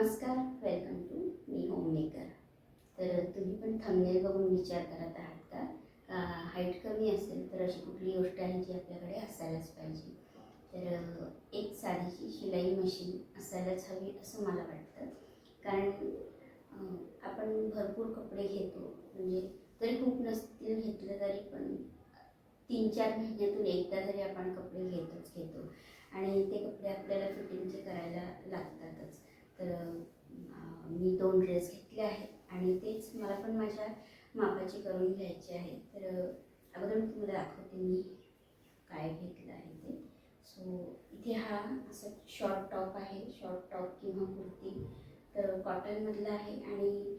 नमस्कार welcome to me homemaker. तर तुम्ही पण थंबनेल बघून विचार करत आहात का? का हाईट कमी असेल तर अशी कुठली गोष्ट आहे जी आपल्याकडे असायलाच पाहिजे? तर एक साधीची शिलाई मशीन असायलाच हवी असं मला वाटतं. कारण आपण भरपूर कपडे घेतो. म्हणजे तरी खूप नसतील घेतलं तरी पण तीन चार महिन्यातून एकदा तरी आपण कपडे घेतोच घेतो. आणि ते कपडे आपल्याला फिटिंगचे करायला लागतात. मी दोन ड्रेस घेतले आहेत आणि तेच मला पण माझ्या मापाचे करून घ्यायचे आहे. तर अगोदर मी तुम्हाला दाखवते मी काय घेतलं आहे ते. सो इथे हा असं शॉर्ट टॉप आहे. शॉर्ट टॉप किंवा कुर्ती. तर कॉटनमधला आहे आणि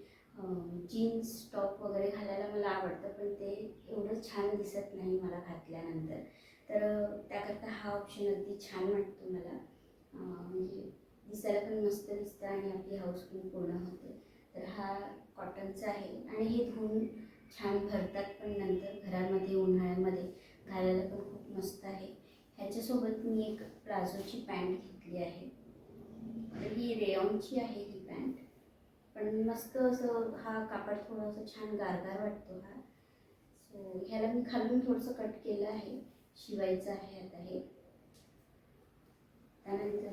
जीन्स टॉप वगैरे घालायला मला आवडतं पण ते एवढं छान दिसत नाही मला घातल्यानंतर. तर त्याकरता हा ऑप्शन अगदी छान वाटतो मला. म्हणजे दिसायला पण मस्त दिसतं आणि आपली हाऊस पण पूर्ण होते. तर हा कॉटनचा आहे आणि हे धुवून छान भरतात पण नंतर घरामध्ये उन्हाळ्यामध्ये घालायला पण खूप मस्त आहे. ह्याच्यासोबत मी एक प्लाझोची पॅन्ट घेतली आहे. तर ही रेयॉनची आहे ही पॅन्ट पण मस्त असं हा कापड थोडासा छान गारगार वाटतो हा. सो ह्याला मी खालून थोडंसं कट केलं आहे. शिवायचं आहे आता हे. त्यानंतर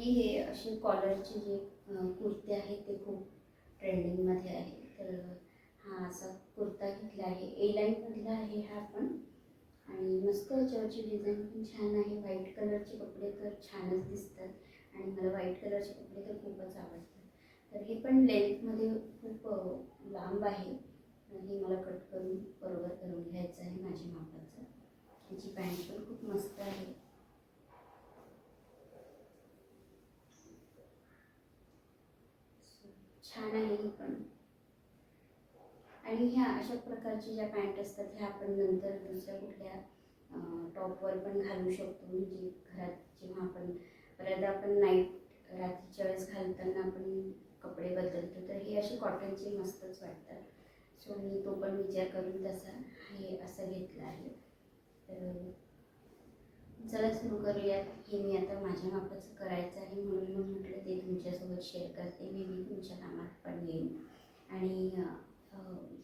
हल्ली हे असे कॉलरचे जे कुर्ते आहेत ते खूप ट्रेंडिंगमध्ये आहे. तर हा असा कुर्ता घेतला आहे. ए लाईनमधला आहे हा पण. आणि मस्त याच्यावरची डिझाईन पण छान आहे. व्हाईट कलरचे कपडे तर छानच दिसतात. आणि मला व्हाईट कलरचे कपडे तर खूपच आवडतात. तर हे पण लेंथमध्ये खूप लांब आहे. हे मला कट करून बरोबर करून घ्यायचं आहे माझ्या मापाचं. त्याची पॅन्ट पण खूप मस्त आहे. छान आहे ही पण. आणि ह्या अशा प्रकारची ज्या पॅन्ट असतात ह्या आपण नंतर दुसऱ्या कुठल्या टॉपवर पण घालू शकतो. म्हणजे घरात जेव्हा आपण परत आपण नाईट रात्रीच्या वेळेस घालताना आपण कपडे बदलतो तर हे असे कॉटनचे मस्तच वाटतात. सो मी तो पण विचार करून तसा हे असं घेतलं आहे. तर चला सुरू करूयात हे मी आता माझ्या मापाचं करायचं आहे म्हणून मग म्हटलं ते तुमच्यासोबत शेअर करते. मी मी तुमच्या कामात पण येईन. आणि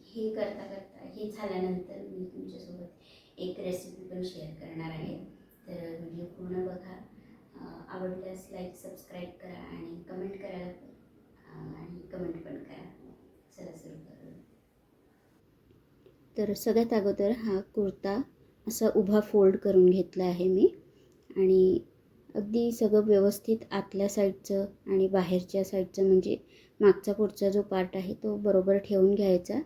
हे करता करता हे झाल्यानंतर मी तुमच्यासोबत एक रेसिपी पण शेअर करणार आहे. तर व्हिडिओ पूर्ण बघा. आवडल्यास लाईक सबस्क्राईब करा आणि कमेंट करायला आणि कमेंट पण करा. चला सुरू करू तर सगळ्यात अगोदर हा कुर्ता असा उभा फोल्ड करून घेतला आहे मी. आणि अगदी सगळं व्यवस्थित आतल्या साईडचं आणि बाहेरच्या साईडचं म्हणजे मागचा पुढचा जो पार्ट आहे तो बरोबर ठेवून घ्यायचा.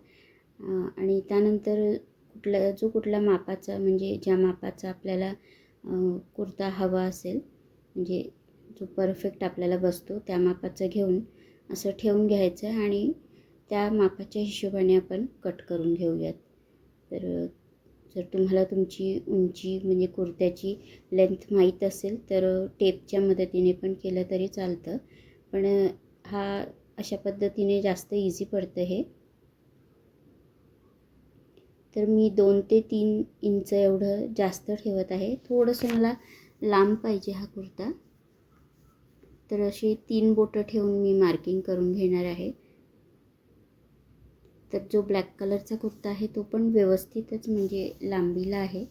आणि त्यानंतर कुठला जो कुठला मापाचा म्हणजे ज्या मापाचा आपल्याला कुर्ता हवा असेल म्हणजे जो परफेक्ट आपल्याला बसतो त्या मापाचं घेऊन असं ठेवून घ्यायचं आणि त्या मापाच्या हिशोबाने आपण कट करून घेऊयात. तर जर तुम्हाला तुमची उंची म्हणजे कुर्त्याची लेंथ माहीत असेल तर टेपच्या मदतीने पण केलं तरी चालतं. पण हा अशा पद्धतीने जास्त इझी पडतं हे. तर मी दोन ते तीन इंच एवढं जास्त ठेवत आहे. थोडंसं मला लांब पाहिजे हा कुर्ता. तर अशी तीन बोटं ठेवून मी मार्किंग करून घेणार आहे. तर जो ब्लॅक कलरचा कुर्ता आहे तो पण व्यवस्थितच म्हणजे लांबीला आहे.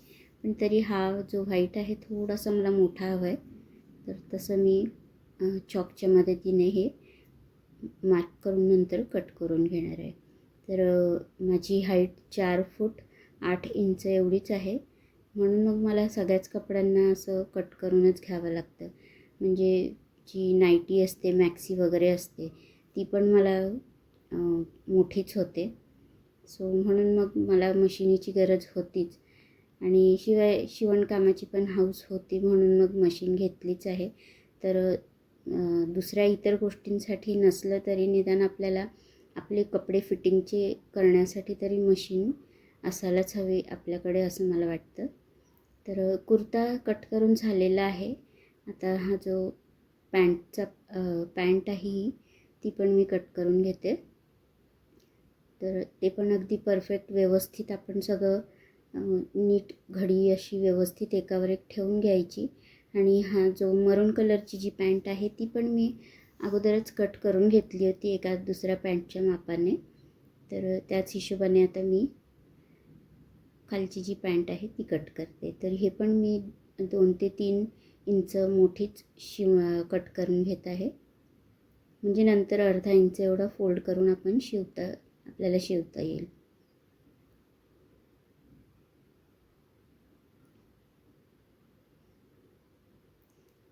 पण तरी हा जो व्हाईट आहे थोडासा मला मोठा हवा आहे तर तसं मी चॉकच्या मदतीने हे मार्क करून नंतर कट करून घेणार आहे. तर माझी हाईट चार फूट आठ इंच एवढीच आहे. म्हणून मग मला सगळ्याच कपड्यांना असं कट करूनच घ्यावं लागतं. म्हणजे जी नाईटी असते मॅक्सी वगैरे असते ती पण मला मोठीच होते. सो म्हणून मग मला मशिनीची गरज होतीच. आणि शिवाय शिवणकामाची पण हाऊस होती म्हणून मग मशीन घेतलीच आहे. तर दुसऱ्या इतर गोष्टींसाठी नसलं तरी निदान आपल्याला आपले कपडे फिटिंगचे करण्यासाठी तरी मशीन असायलाच हवी आपल्याकडे असं मला वाटतं. तर कुर्ता कट करून झालेला आहे. आता हा जो पॅन्टचा पॅन्ट आहे ही ती पण मी कट करून घेते. तर ते पण अगदी परफेक्ट व्यवस्थित आपण सगळं नीट घडी अशी व्यवस्थित एकावर एक ठेवून घ्यायची. आणि हा जो मरून कलरची जी पॅन्ट आहे ती पण मी अगोदरच कट करून घेतली होती एका दुसऱ्या पॅन्टच्या मापाने. तर त्याच हिशोबाने आता मी खालची जी पॅन्ट आहे ती कट करते. तर हे पण मी दोन ते तीन इंच मोठीच शिव कट करून घेत आहे. म्हणजे नंतर अर्धा इंच एवढा फोल्ड करून आपण शिवता आपल्याला शिवता येईल.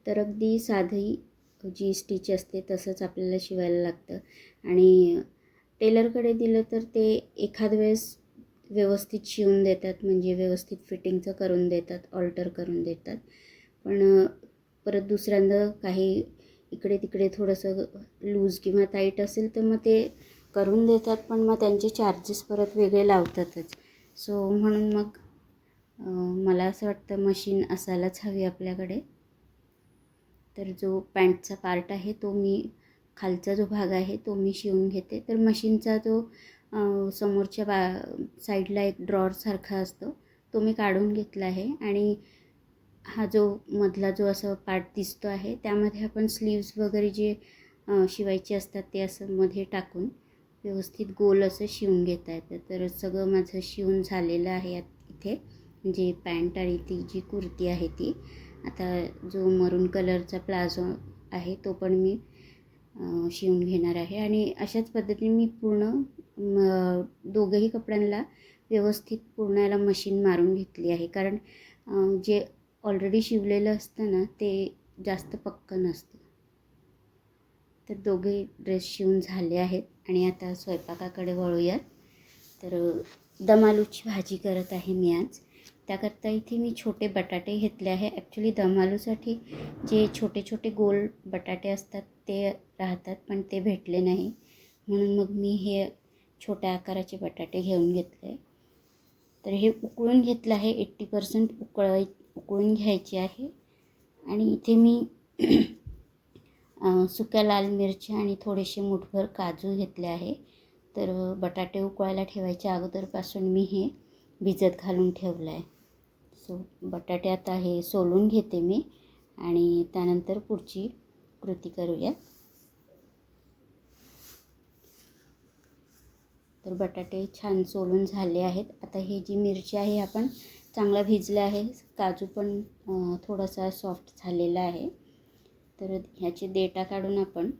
तर अगदी साधी जी स्टिच असते तसंच आपल्याला शिवायला लागतं. आणि टेलरकडे दिलं तर ते एखाद वेळेस व्यवस्थित शिवून देतात म्हणजे व्यवस्थित फिटिंगचं करून देतात ऑल्टर करून देतात. पण परत दुसऱ्यांदा काही इकडे तिकडे थोडंसं लूज किंवा टाईट असेल तर मग ते करून देतात पण मग त्यांचे चार्जेस परत वेगळे लावतातच. सो म्हणून मग मला असं वाटतं मशीन असायलाच हवी आपल्याकडे. तर जो पॅन्टचा पार्ट आहे तो मी खालचा जो भाग आहे तो मी शिवून घेते. तर मशीनचा जो समोरच्या बा साईडला एक ड्रॉरसारखा असतो तो मी काढून घेतला आहे. आणि हा जो मधला जो असं पार्ट दिसतो आहे त्यामध्ये आपण स्लीव्स वगैरे जे शिवायचे असतात ते असं मध्ये टाकून व्यवस्थित गोल असं शिवून घेता येतं. तर सगळं माझं शिवून झालेलं आहे इथे. जे पॅन्ट आणि ती जी कुर्ती आहे ती. आता जो मरून कलरचा प्लाझो आहे तो पण मी शिवून घेणार आहे. आणि अशाच पद्धतीने मी पूर्ण म दोघंही कपड्यांना व्यवस्थित पूर्ण याला मशीन मारून घेतली आहे. कारण जे ऑलरेडी शिवलेलं असतं ना ते जास्त पक्क नसतं. तर दोघे ड्रेस शिवून झाले आहेत. आणि आता स्वयंपाकाकडे वळूयात. तर दम आलूची भाजी करत आहे मी आज. त्याकरता इथे मी छोटे बटाटे घेतले आहे. ॲक्च्युली दम आलूसाठी जे छोटे छोटे गोल बटाटे असतात ते राहतात पण ते भेटले नाही. म्हणून मग मी हे छोट्या आकाराचे बटाटे घेऊन घेतले. तर हे उकळून घेतलं आहे. एट्टी पर्सेंट उकळ उकळून घ्यायचे आहे. आणि इथे मी सुक्या लाल मिरच्या आणि थोडेसे मुठभर काजू घेतले आहे. तर बटाटे उकळायला ठेवायच्या अगोदरपासून मी हे भिजत घालून ठेवलं आहे. सो बटाटे आता हे सोलून घेते मी आणि त्यानंतर पुढची कृती करूया तर बटाटे छान सोलून झाले आहेत. आता ही जी मिरची आहे आपण चांगला भिजला आहे. काजू पण थोडासा सॉफ्ट झालेला आहे. तर ह्याचे देटा काढून आपण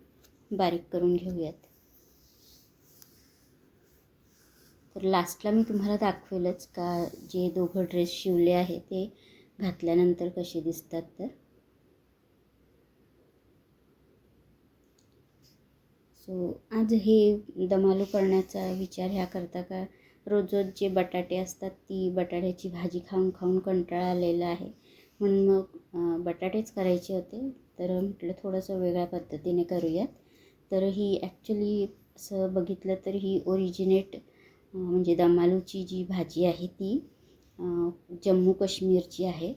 बारीक करून घेऊयात. तर लास्टला मी तुम्हाला दाखवेलच का जे दोघं ड्रेस शिवले आहे ते घातल्यानंतर कसे दिसतात तर. सो आज हे दमालू करण्याचा विचार ह्या करता का रोज रोज जे बटाटे असतात ती बटाट्याची भाजी खाऊन खाऊन कंटाळा आलेला आहे. म्हणून मग बटाटेच करायचे होते. तर म्हटलं थोडंसं वेगळ्या पद्धतीने करूयात. तर ही ॲक्च्युली असं बघितलं तर ही ओरिजिनेट म्हणजे दमालूची जी भाजी आहे ती जम्मू काश्मीरची आहे.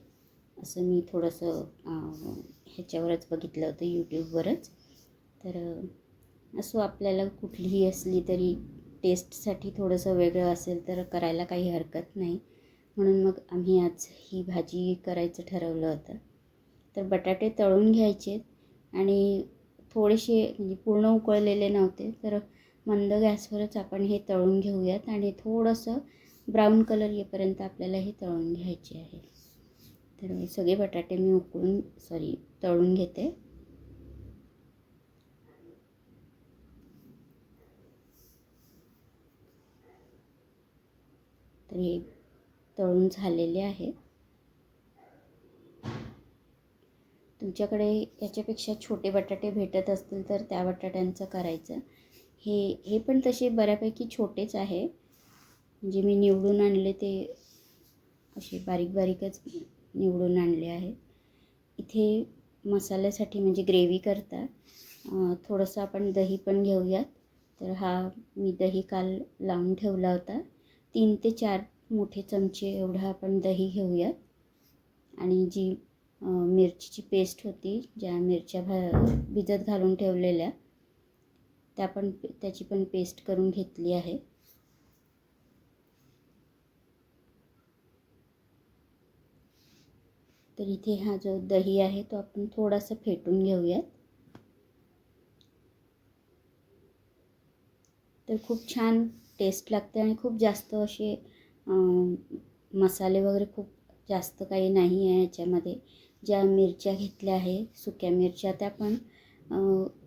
असं मी थोडंसं ह्याच्यावरच बघितलं होतं यूट्यूबवरच तर असो आपल्याला कुठलीही असली तरी टेस्टसाठी थोडंसं वेगळं असेल तर करायला काही हरकत नाही. म्हणून मग आम्ही आज ही भाजी करायचं ठरवलं होतं. तर बटाटे तळून घ्यायचे आणि थोडेसे म्हणजे पूर्ण उकळलेले नव्हते. तर मंद गॅसवरच आपण हे तळून घेऊयात आणि थोडंसं ब्राऊन कलर येईपर्यंत आपल्याला हे तळून घ्यायचे आहे. तर सगळे बटाटे मी उकळून सॉरी तळून घेते. तर हे तळून झालेले आहे. तुमच्याकडे याच्यापेक्षा छोटे बटाटे भेटत असतील तर त्या बटाट्यांचं करायचं. हे हे पण तसे बऱ्यापैकी छोटेच आहे. म्हणजे मी निवडून आणले ते असे बारीक बारीकच निवडून आणले आहेत. इथे मसाल्यासाठी म्हणजे ग्रेव्ही करता. थोडंसं आपण दही पण घेऊयात. तर हा मी दही काल लावून ठेवला होता. तीन ते चार मोठे चमचे एवढं आपण दही घेऊयात. आणि जी मिरचीची पेस्ट होती ज्या मिरच्या भा भिजत घालून ठेवलेल्या. त्या पण त्याची पण पेस्ट करून घेतली आहे. तर इथे हा जो दही आहे तो आपण थोडासा फेटून घेऊयात. तर खूप छान टेस्ट लागते आणि खूप जास्त असे मसाले वगैरे खूप जास्त काही नाही आहे याच्यामध्ये. ज्या मिरच्या घेतल्या आहे सुक्या मिरच्या त्या पण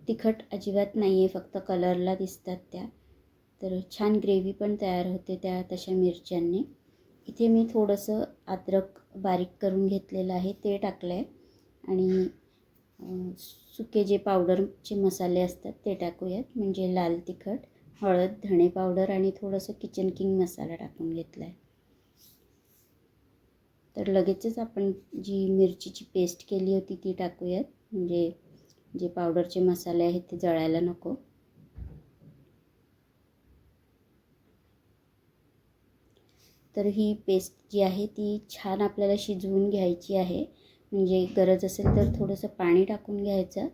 तिखट अजिबात नाही आहे फक्त कलरला दिसतात त्या. तर छान ग्रेव्ही पण तयार होते त्या तशा मिरच्यांनी. इथे मी थोडंसं अद्रक बारीक करून घेतलेलं आहे ते टाकलं आहे आणि सुके जे पावडरचे मसाले असतात ते टाकूयात. म्हणजे लाल तिखट हळद धणे पावडर आणि थोडंसं किचन किंग मसाला टाकून घेतला आहे तर लगेचच आपण जी मिरचीची पेस्ट केली होती ती टाकूयात. म्हणजे जे पावडरचे मसाले आहेत ते जळायला नको. तर ही पेस्ट जी आहे ती छान आपल्याला शिजवून घ्यायची आहे. म्हणजे गरज असेल तर थोडंसं पाणी टाकून घ्यायचं.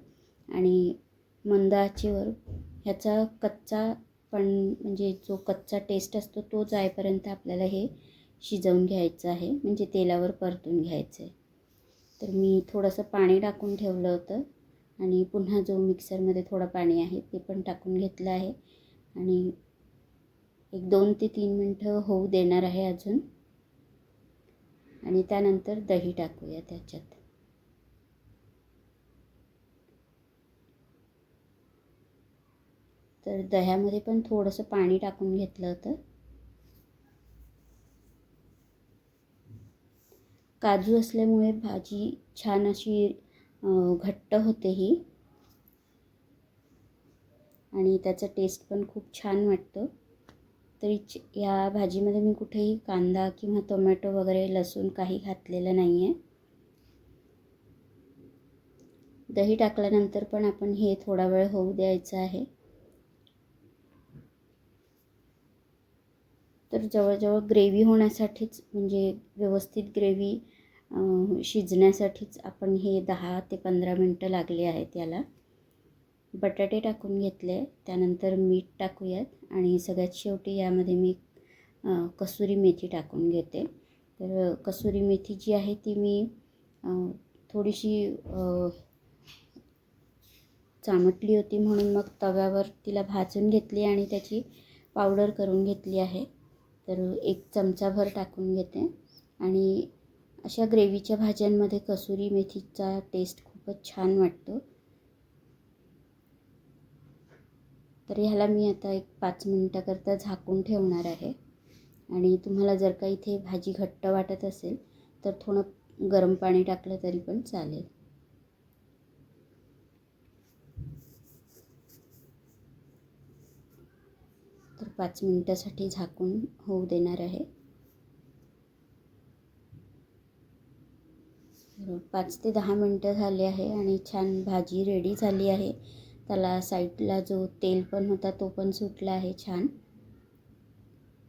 आणि मंद आचेवर ह्याचा कच्चा पण म्हणजे जो कच्चा टेस्ट असतो तो जायपर्यंत आपल्याला हे शिजवून घ्यायचं आहे. म्हणजे तेलावर परतून घ्यायचं आहे तर मी थोडंसं पाणी टाकून ठेवलं होतं. आणि पुन्हा जो मिक्सरमध्ये थोडं पाणी आहे ते पण टाकून घेतलं आहे. आणि एक दोन ते तीन मिनटं होऊ देणार आहे अजून. आणि त्यानंतर दही टाकूया त्याच्यात. तर दह्यामध्ये पण थोडंसं पाणी टाकून घेतलं होतं. काजू असल्यामुळे भाजी छान अशी घट्ट होते ही आणि त्याचा टेस्ट पण खूप छान वाटतं. तरी या भाजीमध्ये मी कुठेही कांदा किंवा टोमॅटो वगैरे लसूण काही घातलेलं नाही आहे दही टाकल्यानंतर पण आपण हे थोडा वेळ होऊ द्यायचं आहे. तर जवळजवळ ग्रेव्ही होण्यासाठीच म्हणजे व्यवस्थित ग्रेव्ही शिजण्यासाठीच आपण हे दहा ते पंधरा मिनटं लागले आहेत याला. बटाटे टाकून घेतले त्यानंतर मीठ टाकूयात आणि सगळ्यात शेवटी यामध्ये मी कसुरी मेथी टाकून घेते. तर कसुरी मेथी जी आहे ती मी थोडीशी चामटली होती म्हणून मग तव्यावर तिला भाजून घेतली आणि त्याची पावडर करून घेतली आहे. तर एक चमचाभर टाकून घेते आणि अशा ग्रेव्हीच्या भाज्यांमध्ये कसुरी मेथीचा टेस्ट खूपच छान वाटतो. तर ह्याला मी आता एक पाच मिनटाकरता झाकून ठेवणार आहे. आणि तुम्हाला जर का इथे भाजी घट्ट वाटत असेल तर थोडं गरम पाणी टाकलं तरी पण चालेल. तर पाच मिनटासाठी झाकून होऊ देणार आहे. पाच ते दहा मिनटं झाले आहे आणि छान भाजी रेडी झाली आहे. त्याला साईडला जो तेल पण होता तो पण सुटला आहे छान.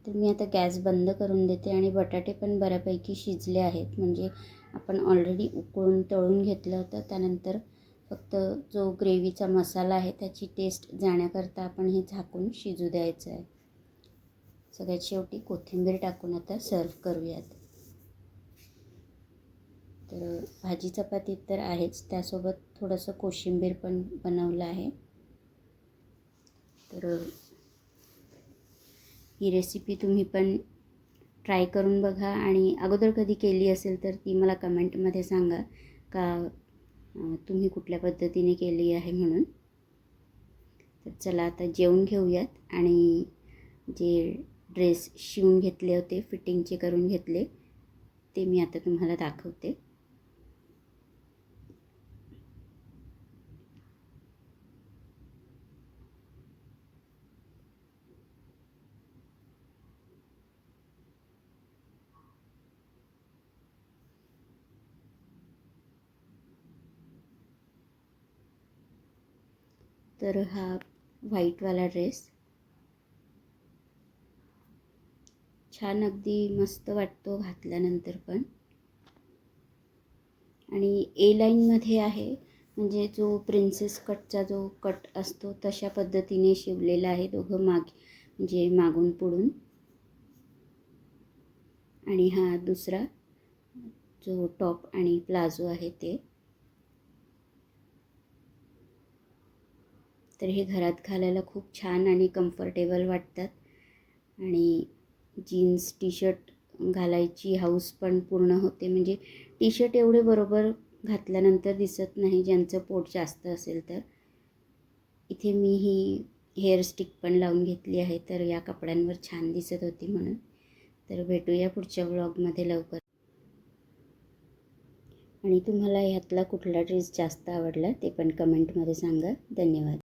तर मी आता गॅस बंद करून देते आणि बटाटे पण बऱ्यापैकी शिजले आहेत. म्हणजे आपण ऑलरेडी उकळून तळून घेतलं होतं. त्यानंतर फक्त जो ग्रेव्हीचा मसाला आहे त्याची टेस्ट जाण्याकरता आपण हे झाकून शिजू द्यायचं आहे. सगळ्यात शेवटी कोथिंबीर टाकून आता सर्व करूयात. तर भाजी चपाती तर आहेच. त्यासोबत थोडंसं कोशिंबीर पण बनवलं आहे. तर ही रेसिपी तुम्ही पण ट्राय करून बघा आणि अगोदर कधी केली असेल तर ती मला कमेंटमध्ये सांगा का तुम्ही कुठल्या पद्धतीने केली आहे म्हणून. तर चला आता जेवून घेऊयात आणि जे ड्रेस शिवून घेतले होते फिटिंगचे करून घेतले ते मी आता तुम्हाला दाखवते. तर हा व्हाईटवाला ड्रेस. छान अगदी मस्त वाटतो घातल्यानंतर पण. आणि ए लाईनमध्ये आहे म्हणजे जो प्रिन्सेस कटचा जो कट असतो तशा पद्धतीने शिवलेला आहे दोघं माग म्हणजे मागून पुढून. आणि हा दुसरा जो टॉप आणि प्लाझो आहे ते. तर हे घरात घालायला खूप छान आणि कम्फर्टेबल वाटतात. आणि जीन्स टी शर्ट घालायची हाऊस पण पूर्ण होते. म्हणजे टी शर्ट एवढे बरोबर घातल्यानंतर दिसत नाही ज्यांचं पोट जास्त असेल तर. इथे मी ही हेअर स्टिक पण लावून घेतली आहे तर या कपड्यांवर छान दिसत होती म्हणून. तर भेटूया पुढच्या व्लॉगमध्ये लवकर. आणि तुम्हाला ह्यातला कुठला ड्रेस जास्त आवडला ते पण कमेंटमध्ये सांगा. धन्यवाद.